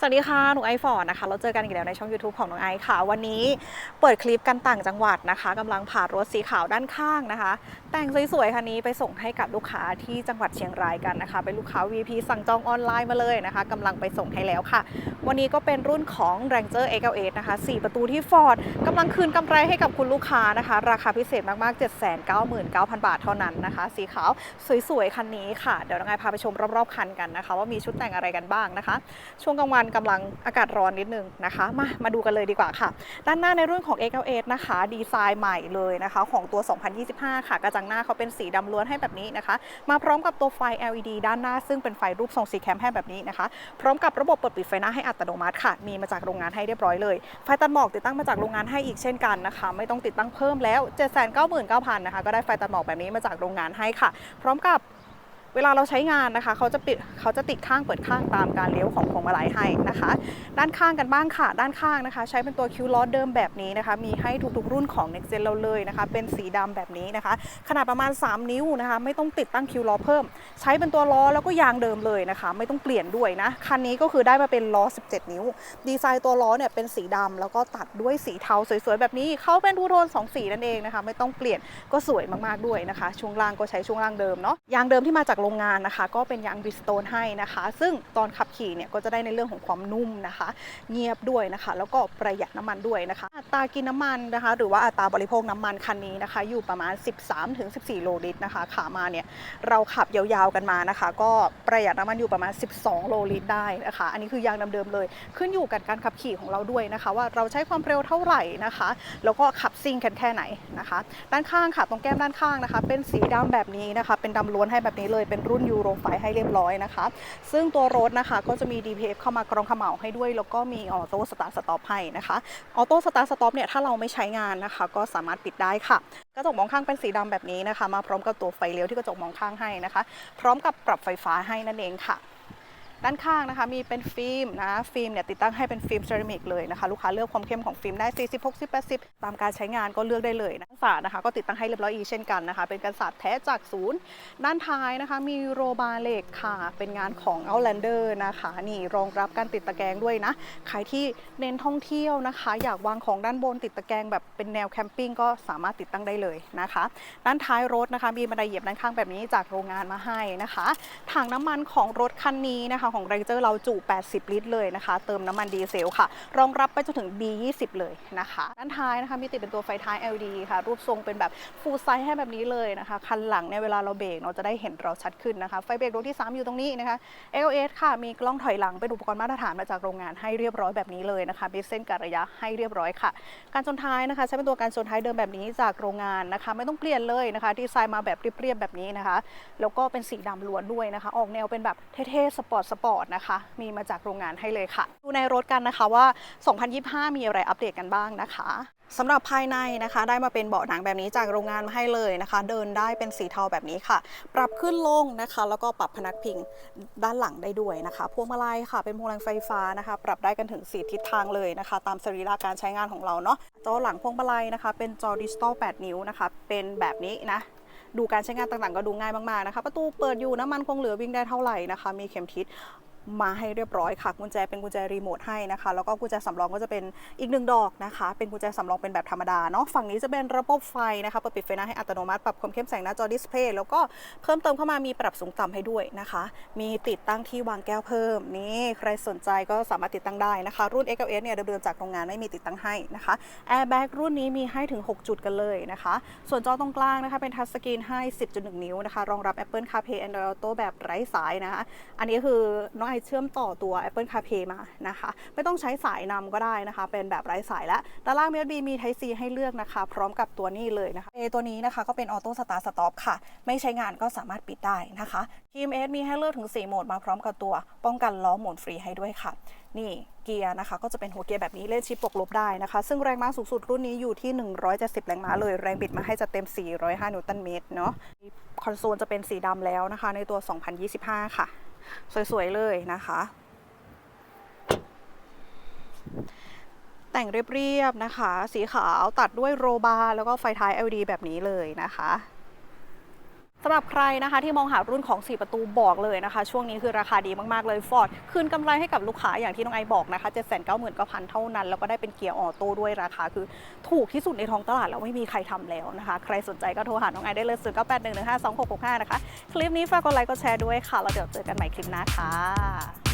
สวัสดีค่ะ หนูไอฟอร์ดนะคะ เราเจอกันอีกแล้วในช่อง YouTube ของน้องไอค่ะ วันนี้เปิดคลิปกันต่างจังหวัดนะคะกำลังผ่ารถสีขาวด้านข้างนะคะ แต่งสวยๆคันนี้ไปส่งให้กับลูกค้าที่จังหวัดเชียงรายกันนะคะ เป็นลูกค้า VP สั่งจองออนไลน์มาเลยนะคะกำลังไปส่งให้แล้วค่ะ วันนี้ก็เป็นรุ่นของ Ranger X8 นะคะ 4 ประตูที่ Ford กำลังคืนกำไรให้กับคุณลูกค้านะคะ ราคาพิเศษมากๆ 799,000 บาทเท่านั้นนะคะ สีขาวสวยๆคันนี้ค่ะ เดี๋ยวน้องไอพาไปชมรอบๆคันกันนะคะ ว่ามีชุดแต่งอะไรกันบ้างนะคะ ช่วงกลางวันกำลังอากาศร้อนนิดนึงนะคะ มามาดูกันเลยดีกว่าค่ะ ด้านหน้าในรุ่นของ X8 นะคะ ดีไซน์ใหม่เลยนะคะ ของตัว 2025 ค่ะ กระจังหน้าเขาเป็นสีดำล้วนให้แบบนี้นะคะ มาพร้อมกับตัวไฟ LED ด้านหน้า ซึ่งเป็นไฟรูปทรงสีแคมให้แบบนี้นะคะ พร้อมกับระบบเปิดปิดไฟหน้าให้อัตโนมัติค่ะ มีมาจากโรงงานให้เรียบร้อยเลย ไฟตัดหมอกติดตั้งมาจากโรงงานให้อีกเช่นกันนะคะ ไม่ต้องติดตั้งเพิ่มแล้ว 799,000นะคะ ก็ได้ไฟตัดหมอกแบบนี้มาจากโรงงานให้ค่ะ พร้อมกับ เวลาเราใช้งานนะคะ เขาจะปิดเขาจะติดข้างเปิดข้างตามการเลี้ยวของพวงมาลัยให้นะคะ ด้านข้างกันบ้างค่ะ ด้านข้างนะคะ ใช้เป็นตัวคิวล้อเดิมแบบนี้นะคะ มีให้ทุกๆรุ่นของ Next Gen เราเลยนะคะ เป็นสีดำแบบนี้นะคะ ขนาดประมาณ 3 นิ้วนะคะ ไม่ต้องติดตั้งคิวล้อเพิ่ม ใช้เป็นตัวล้อแล้วก็ยางเดิมเลยนะคะ ไม่ต้องเปลี่ยนด้วยนะ คันนี้ก็คือได้มาเป็นล้อ 17 นิ้ว ดีไซน์ตัวล้อเนี่ยเป็นสีดำแล้วก็ตัดด้วยสีเทาสวยๆแบบนี้ เขาเป็นทูโทน2สีนั่นเองนะคะ ไม่ต้องเปลี่ยนก็สวยมากๆด้วยนะคะ ช่วงล่างก็ใช้ช่วงล่างเดิมเนาะ ยางเดิมที่มาจากโรงงานนะคะ ก็เป็นยางบิสโตนให้นะคะ ซึ่งตอนขับขี่เนี่ยก็จะได้ในเรื่องของความนุ่มนะคะ เงียบด้วยนะคะ แล้วก็ประหยัดน้ำมันด้วยนะคะอัตรากินน้ำมันนะคะ หรือว่าอัตราบริโภคน้ำมันคันนี้นะคะ อยู่ประมาณ 13-14 โลลิตรนะคะขามาเนี่ยเราขับยาวๆกันมานะคะ ก็ประหยัดน้ำมันอยู่ประมาณ 12 โลลิตรได้นะคะ อันนี้คือยางเดิมๆเลย ขึ้นอยู่กับการขับขี่ของเราด้วยนะคะ ว่าเราใช้ความเร็วเท่าไหร่นะคะ แล้วก็ขับซิ่งกันแค่ไหนนะคะ ด้านข้างค่ะตรงแก้มด้านข้างนะคะ เป็นสีดำแบบนี้นะคะ เป็นดำล้วนให้แบบนี้เลยเป็นรุ่นยูโรไฟให้เรียบร้อยนะคะ ซึ่งตัวรถนะคะก็จะมี DPF เข้ามากรองขม่าให้ด้วย แล้วก็มีออโต้สตาร์ทสต็อปให้นะคะออโต้สตาร์ทสต็อปเนี่ยถ้าเราไม่ใช้งานนะคะ ก็สามารถปิดได้ค่ะกระจกมองข้างเป็นสีดำแบบนี้นะคะ มาพร้อมกับตัวไฟเลี้ยวที่กระจกมองข้างให้นะคะ พร้อมกับปรับไฟฟ้าให้นั่นเองค่ะ ด้านข้างนะคะมีเป็นฟิล์มนะฟิล์มเนี่ยติดตั้งให้เป็นฟิล์มเซรามิกเลยนะคะลูกค้าเลือกความเข้มของฟิล์มได้ 40 60 80 ตามการใช้งานก็เลือกได้เลยนะกันศาสตร์นะคะก็ติดตั้งให้เรียบร้อยอีกเช่นกันนะคะ เป็นกันศาสตร์แท้จากศูนย์ ด้านท้ายนะคะมีโรบาเหล็กค่ะ เป็นงานของ Outlander นะคะนี่รองรับการติดตะแกรงด้วยนะใครที่เน้นท่องเที่ยวนะคะ อยากวางของด้านบนติดตะแกรงแบบเป็นแนวแคมปิ้งก็สามารถติดตั้งได้เลยนะคะ ด้านท้ายรถนะคะมีบันไดเหยียบด้านข้างแบบนี้จากโรงงานมาให้นะคะถังน้ำมันของรถคันนี้นะคะของ Ranger เราจุ 80 ลิตรเลยนะคะ เติมน้ำมันดีเซลค่ะ รองรับไปจนถึง B20 เลยนะคะด้านท้ายนะคะมีติดเป็นตัวไฟท้าย LED ค่ะ รูปทรงเป็นแบบฟูลไซส์ให้แบบนี้เลยนะคะคันหลังเนี่ยเวลาเราเบรกเราจะได้เห็นเราชัดขึ้นนะคะ ไฟเบรกดวงที่ 3 อยู่ตรงนี้นะคะ LS ค่ะมีกล้องถอยหลังเป็นอุปกรณ์มาตรฐานมาจากโรงงานให้เรียบร้อยแบบนี้เลยนะคะมีเส้นกัดระยะให้เรียบร้อยค่ะ การชนท้ายนะคะ ใช้เป็นตัวการชนท้ายเดิมแบบนี้จากโรงงานนะคะ ไม่ต้องเปลี่ยนเลยนะคะดีไซน์มาแบบเรียบๆแบบนี้นะคะ แล้วก็เป็นสีดำล้วนด้วยนะคะ ออกแนวเป็นแบบเท่ๆสปอร์ตสปอร์ตนะคะ มีมาจากโรงงานให้เลยค่ะ ดูในรถกันนะคะว่า 2025 มีอะไรอัปเดตกันบ้างนะคะสำหรับภายในนะคะ ได้มาเป็นเบาะหนังแบบนี้จากโรงงานมาให้เลยนะคะ เดินได้เป็นสีเทาแบบนี้ค่ะ ปรับขึ้นลงนะคะ แล้วก็ปรับพนักพิงด้านหลังได้ด้วยนะคะ พวงมาลัยค่ะ เป็นพวงมาลัยไฟฟ้านะคะ ปรับได้กันถึง 4 ทิศทางเลยนะคะ ตามสรีระการใช้งานของเราเนาะจอหลังพวงมาลัยนะคะ เป็นจอดิจิตอล8 นิ้วนะคะ เป็นแบบนี้นะ ดูการใช้งานต่างๆ ก็ดูง่ายมากๆนะคะ ประตูเปิดอยู่น้ำมันคงเหลือวิ่งได้เท่าไหร่นะคะ มีเข็มทิศ มาให้เรียบร้อยค่ะ กุญแจเป็นกุญแจรีโมทให้นะคะ แล้วก็กุญแจสำรองก็จะเป็นอีกหนึ่งดอกนะคะ เป็นกุญแจสำรองเป็นแบบธรรมดาเนาะ ฝั่งนี้จะเป็นระบบไฟนะคะเปิดปิดไฟหน้าให้อัตโนมัติ ปรับความเข้มแสงหน้าจอดิสเพย์ แล้วก็เพิ่มเติมเข้ามามีปรับสูงต่ำให้ด้วยนะคะ มีติดตั้งที่วางแก้วเพิ่ม นี่ใครสนใจก็สามารถติดตั้งได้นะคะ รุ่น XLS เนี่ยเดิมๆจากโรงงานไม่มีติดตั้งให้นะคะ แอร์แบ็กรุ่นนี้มีให้ถึง 6 จุดกันเลยนะคะ ส่วนจอตรงกลางนะคะเป็นทัชสกรีนให้ 10.1 นิ้วนะคะ รองรับ Apple CarPlay Android Auto แบบไร้สายนะคะ อันนี้คือน้องไอเชื่อมต่อตัว Apple CarPlay มานะคะ ไม่ต้องใช้สายนำก็ได้นะคะ เป็นแบบไร้สายและด้านล่าง USB มี Type C ให้เลือกนะคะ พร้อมกับตัวนี้เลยนะคะ A ตัวนี้นะคะก็เป็น Auto Start Stop ค่ะ ไม่ใช้งานก็สามารถปิดได้นะคะ TMS มีให้เลือกถึง 4 โหมดมาพร้อมกับตัว ป้องกันล้อหมุนฟรีให้ด้วยค่ะ นี่เกียร์นะคะก็จะเป็นหัวเกียร์แบบนี้เล่นชิปบวกลบได้นะคะ ซึ่งแรงม้าสูงสุดรุ่นนี้อยู่ที่ 170 แรงม้าเลย แรงบิดมาให้จะเต็ม 405 นิวตันเมตรเนาะคอนโซลจะเป็นสีดำแล้วนะคะ ในตัว 2025 ค่ะ สวย ๆ เลยนะคะ แต่งเรียบ ๆ นะคะ สีขาวตัดด้วยโรบาร์แล้วก็ไฟท้าย LED แบบนี้เลยนะคะำหรับใครนะคะที่มองหารุ่นของ 4 ประตูบอกเลยนะคะ ช่วงนี้คือราคาดีมากๆเลยฟอร์ดคืนกำไรให้กับลูกค้าอย่างที่น้องไอบอกนะคะ799,000 เท่านั้น แล้วก็ได้เป็นเกียร์ออโต้ด้วยราคาคือถูกที่สุดในท้องตลาดแล้วไม่มีใครทำแล้วนะคะ ใครสนใจก็โทรหาน้องไอได้เลย0 9 8 1 1 5 2 6 6 5นะคะคลิปนี้ฝากกดไลค์กดแชร์ด้วยค่ะแล้วเดี๋ยวเจอกันใหม่คลิปหน้าค่ะ